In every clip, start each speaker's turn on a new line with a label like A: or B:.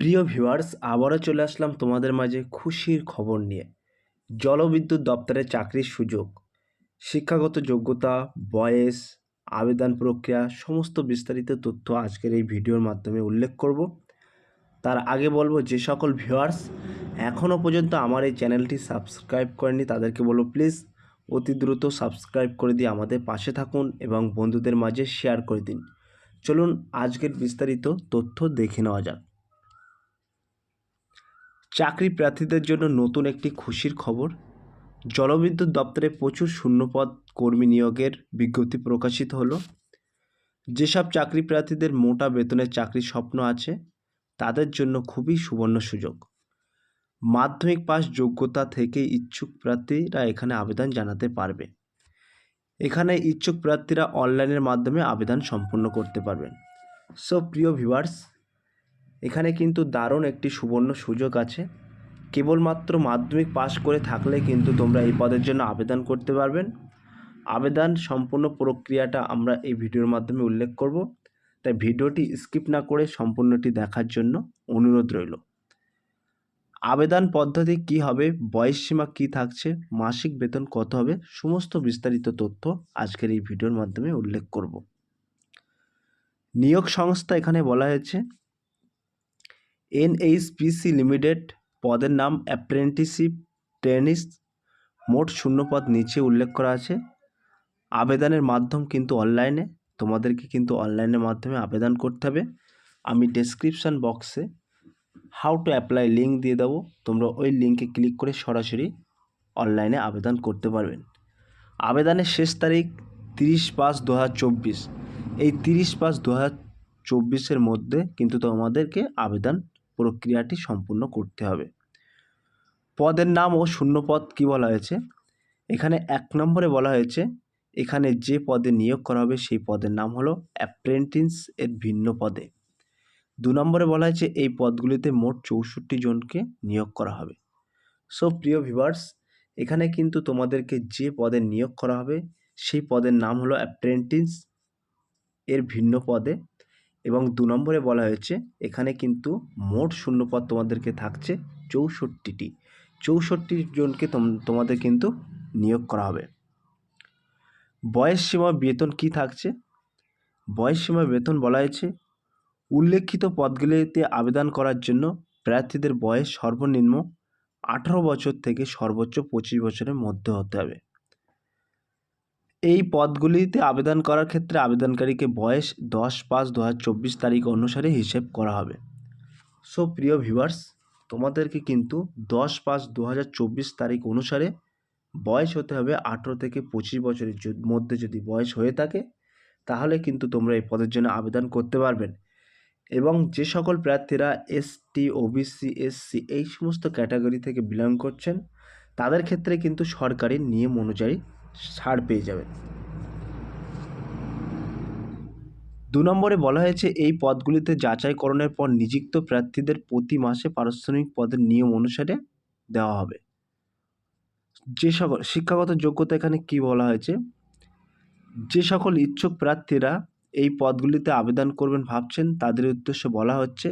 A: প্রিয় ভিউয়ার্স, আবারও চলে আসলাম তোমাদের মাঝে খুশির খবর নিয়ে। জলবিদ্যুৎ দপ্তরে চাকরির সুযোগ, শিক্ষাগত যোগ্যতা, বয়স, আবেদন প্রক্রিয়া, সমস্ত বিস্তারিত তথ্য আজকের এই ভিডিওর মাধ্যমে উল্লেখ করব। তার আগে বলব, যে সকল ভিউয়ার্স, এখনও পর্যন্ত আমার এই চ্যানেলটি সাবস্ক্রাইব করেনি তাদেরকে বলব প্লিজ অতি দ্রুত সাবস্ক্রাইব করে দিয়ে আমাদের পাশে থাকুন এবং বন্ধুদের মাঝে শেয়ার করে দিন। চলুন, আজকের বিস্তারিত তথ্য দেখে নেওয়া যাক। চাকরি প্রার্থীদের জন্য নতুন একটি খুশির খবর। জলবিদ্যুৎ দপ্তরে প্রচুর শূন্যপদ কর্মী নিয়োগের বিজ্ঞপ্তি প্রকাশিত হলো। যেসব চাকরি প্রার্থীদের মোটা বেতনের চাকরির স্বপ্ন আছে, তাদের জন্য খুবই সুবর্ণ সুযোগ। মাধ্যমিক পাস যোগ্যতা থেকে ইচ্ছুক প্রার্থীরা এখানে আবেদন জানাতে পারবে। এখানে ইচ্ছুক প্রার্থীরা অনলাইনের মাধ্যমে আবেদন সম্পূর্ণ করতে পারবেন। সো প্রিয় ভিউয়ার্স এখানে কিন্তু দারুণ একটি সুবর্ণ সুযোগ আছে। কেবলমাত্র মাধ্যমিক পাশ করে থাকলে কিন্তু তোমরা এই পদের জন্য আবেদন করতে পারবেন। আবেদন সম্পূর্ণ প্রক্রিয়াটা আমরা এই ভিডিওর মাধ্যমে উল্লেখ করব। তাই ভিডিওটি স্কিপ না করে সম্পূর্ণটি দেখার জন্য অনুরোধ রইল। আবেদন পদ্ধতি কি হবে? বয়সসীমা কি থাকছে? মাসিক বেতন কত হবে? সমস্ত বিস্তারিত তথ্য আজকের এই ভিডিওর মাধ্যমে উল্লেখ করব। নিয়োগ সংস্থা এখানে বলা হয়েছে। এনএইচপিসি লিমিটেড পদের নাম অ্যাপ্রেন্টিসশিপ ট্রেনিস মোট শূন্য পদ নিচে উল্লেখ করা আছে। আবেদনের মাধ্যম কিন্তু অনলাইনে, তোমাদেরকে কিন্তু অনলাইনের মাধ্যমে আবেদন করতে হবে। আমি ডেসক্রিপশান বক্সে হাউ টু অ্যাপ্লাই লিঙ্ক দিয়ে দেবো। তোমরা ওই লিঙ্কে ক্লিক করে সরাসরি অনলাইনে আবেদন করতে পারবেন। আবেদনের শেষ তারিখ তিরিশ পাঁচ দু এই তিরিশ পাঁচ দু চব্বিশের মধ্যে কিন্তু তোমাদেরকে আবেদন প্রক্রিয়াটি সম্পূর্ণ করতে হবে। পদের নাম ও শূন্যপদ কী বলা হয়েছে? এখানে এক নম্বরে বলা হয়েছে, এখানে যে পদে নিয়োগ করা হবে সেই পদের নাম হলো অ্যাপ্রেন্টিস এর ভিন্ন পদে। দু নম্বরে বলা হয়েছে, এই পদগুলিতে মোট চৌষট্টি জনকে নিয়োগ করা হবে। সো প্রিয় ভিভার্স এখানে কিন্তু তোমাদেরকে যে পদে নিয়োগ করা হবে, সেই পদের নাম হলো অ্যাপ্রেন্টিস এর ভিন্ন পদে। এবং দু নম্বরে বলা হয়েছে, এখানে কিন্তু মোট শূন্যপদ তোমাদেরকে থাকছে চৌষট্টিটি। চৌষট্টি জনকে তোমাদের কিন্তু নিয়োগ করা হবে। বয়স সীমা বেতন কি থাকছে? বয়স সীমা বেতন বলা হয়েছে, উল্লেখিত পদগুলিতে আবেদন করার জন্য প্রার্থীদের বয়স সর্বনিম্ন আঠারো বছর থেকে সর্বোচ্চ পঁচিশ বছরের মধ্যে হতে হবে। এই পদগুলিতে আবেদন করার ক্ষেত্রে আবেদনকারীকে বয়স দশ পাঁচ দু তারিখ অনুসারে হিসেব করা হবে। সো প্রিয় ভিউয়ার্স তোমাদেরকে কিন্তু দশ পাঁচ দু তারিখ অনুসারে বয়স হতে হবে আঠেরো থেকে পঁচিশ বছরের মধ্যে যদি বয়স হয়ে থাকে, তাহলে কিন্তু তোমরা এই পদের জন্য আবেদন করতে পারবেন এবং যে সকল প্রার্থীরা এসটি ওবিসি এসসি এই সমস্ত ক্যাটাগরি থেকে বিলং করছেন, তাদের ক্ষেত্রে কিন্তু সরকারি নিয়ম অনুযায়ী ছাড় পেয়ে যাবেন। দু নম্বরে বলা হয়েছে, এই পদগুলিতে যাচাইকরণের পর নিযুক্ত প্রার্থীদের প্রতি মাসে পারিশ্রমিক পদের নিয়ম অনুসারে দেওয়া হবে। যে সকল শিক্ষাগত যোগ্যতা এখানে কি বলা হয়েছে? যে সকল ইচ্ছুক প্রার্থীরা এই পদগুলিতে আবেদন করবেন ভাবছেন, তাদের উদ্দেশ্যে বলা হচ্ছে,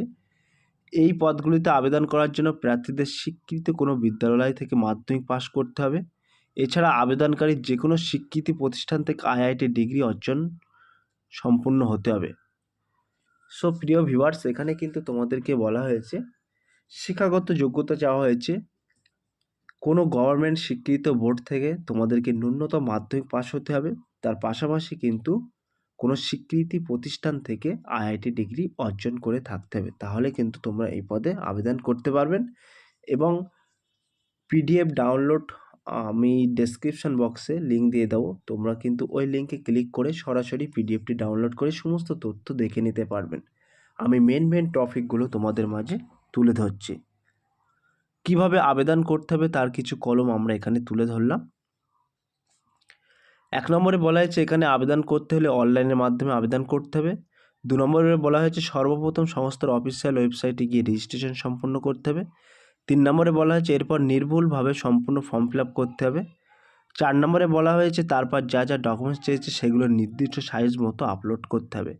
A: এই পদগুলিতে আবেদন করার জন্য প্রার্থীদের স্বীকৃত কোনো বিদ্যালয় থেকে মাধ্যমিক পাশ করতে হবে। এছাড়া আবেদনকারী যে কোনো স্বীকৃতি প্রতিষ্ঠান থেকে আইআইটি ডিগ্রি অর্জন সম্পূর্ণ হতে হবে। সো প্রিয় ভিউয়ার্স এখানে কিন্তু তোমাদেরকে বলা হয়েছে, শিক্ষাগত যোগ্যতা চাওয়া হয়েছে। কোনো গভর্নমেন্ট স্বীকৃত বোর্ড থেকে তোমাদেরকে ন্যূনতম মাধ্যমিক পাস হতে হবে। তার পাশাপাশি কিন্তু কোনো স্বীকৃতি প্রতিষ্ঠান থেকে আইআইটি ডিগ্রি অর্জন করে থাকতে হবে। তাহলে কিন্তু তোমরা এই পদে আবেদন করতে পারবেন এবং পিডিএফ ডাউনলোড আমি ডেসক্রিপশান বক্সে লিঙ্ক দিয়ে দেবো। তোমরা কিন্তু ওই লিঙ্কে ক্লিক করে সরাসরি পিডিএফটি ডাউনলোড করে সমস্ত তথ্য দেখে নিতে পারবেন। আমি মেন মেন টপিকগুলো তোমাদের মাঝে তুলে ধরছি। কীভাবে আবেদন করতে হবে তার কিছু কলম আমরা এখানে তুলে ধরলাম। এক নম্বরে বলা হয়েছে, এখানে আবেদন করতে হলে অনলাইনের মাধ্যমে আবেদন করতে হবে। দু নম্বরে বলা হয়েছে, সর্বপ্রথম সংস্থার অফিসিয়াল ওয়েবসাইটে গিয়ে রেজিস্ট্রেশন সম্পন্ন করতে হবে। তিন নম্বরে বলা হয়েছে, এরপর নির্ভুলভাবে সম্পূর্ণ ফর্ম ফিল করতে হবে। চার নম্বরে বলা হয়েছে, তারপর যা যা ডকুমেন্টস চেয়েছে সেগুলো নির্দিষ্ট সাইজ মতো আপলোড করতে হবে।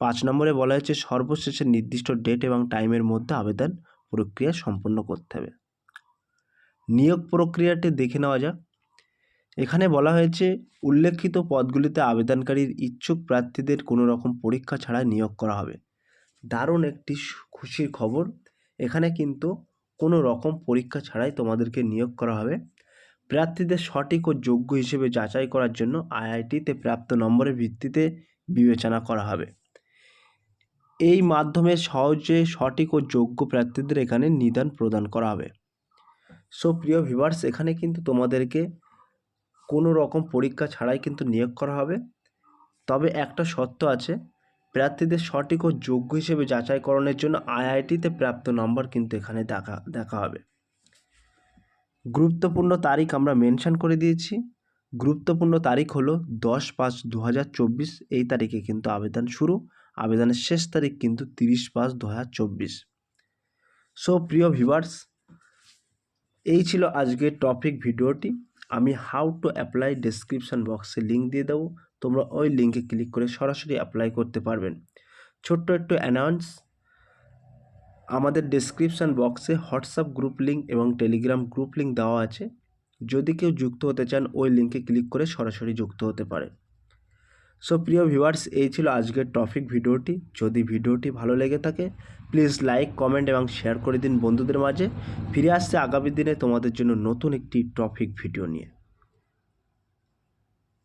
A: পাঁচ নম্বরে বলা হয়েছে, সর্বশেষে নির্দিষ্ট ডেট এবং টাইমের মধ্যে আবেদন প্রক্রিয়া সম্পন্ন করতে হবে। নিয়োগ প্রক্রিয়াটি দেখে নেওয়া যাক। এখানে বলা হয়েছে, উল্লেখিত পদগুলিতে আবেদনকারীর ইচ্ছুক প্রার্থীদের কোনো রকম পরীক্ষা ছাড়াই নিয়োগ করা হবে। দারুণ একটি খুশির খবর। এখানে কিন্তু কোনো রকম পরীক্ষা ছাড়াই তোমাদেরকে নিয়োগ করা হবে। প্রার্থীদের সঠিক ও যোগ্য হিসেবে যাচাই করার জন্য আইআইটিতে প্রাপ্ত নম্বরের ভিত্তিতে বিবেচনা করা হবে। এই মাধ্যমে সহজে সঠিক ও যোগ্য প্রার্থীদের এখানে নিদান প্রদান করা হবে। সো প্রিয় ভিভার্স এখানে কিন্তু তোমাদেরকে কোনো রকম পরীক্ষা ছাড়াই কিন্তু নিয়োগ করা হবে। তবে একটা শর্ত আছে প্রার্থীদের সঠিক ও যোগ্য হিসেবে যাচাইকরণের জন্য আইআইটিতে প্রাপ্ত নম্বর কিন্তু এখানে দেখা দেখা হবে। গুরুত্বপূর্ণ তারিখ আমরা মেনশন করে দিয়েছি। গুরুত্বপূর্ণ তারিখ হলো দশ পাঁচ দু এই তারিখে কিন্তু আবেদন শুরু। আবেদনের শেষ তারিখ কিন্তু তিরিশ পাঁচ দু সো প্রিয় ভিভার্স এই ছিল আজকের টপিক ভিডিওটি। আমি হাউ টু অ্যাপ্লাই ডেসক্রিপশন বক্সে লিঙ্ক দিয়ে দেবো। তোমরা ওই লিঙ্কে ক্লিক করে সরাসরি অ্যাপ্লাই করতে পারবেন। ছোট্ট একটু অ্যানাউন্স আমাদের ডেসক্রিপশন বক্সে হোয়াটসঅ্যাপ গ্রুপ লিঙ্ক এবং টেলিগ্রাম গ্রুপ লিঙ্ক দেওয়া আছে। যদি কেউ যুক্ত হতে চান, ওই লিঙ্কে ক্লিক করে সরাসরি যুক্ত হতে পারে সো প্রিয় ভিউয়ার্স এই ছিল আজকের টপিক ভিডিওটি। যদি ভিডিওটি ভালো লেগে থাকে প্লিজ লাইক কমেন্ট এবং শেয়ার করে দিন বন্ধুদের মাঝে। ফিরে আসছে আগামী দিনে তোমাদের জন্য নতুন একটি টপিক ভিডিও নিয়ে।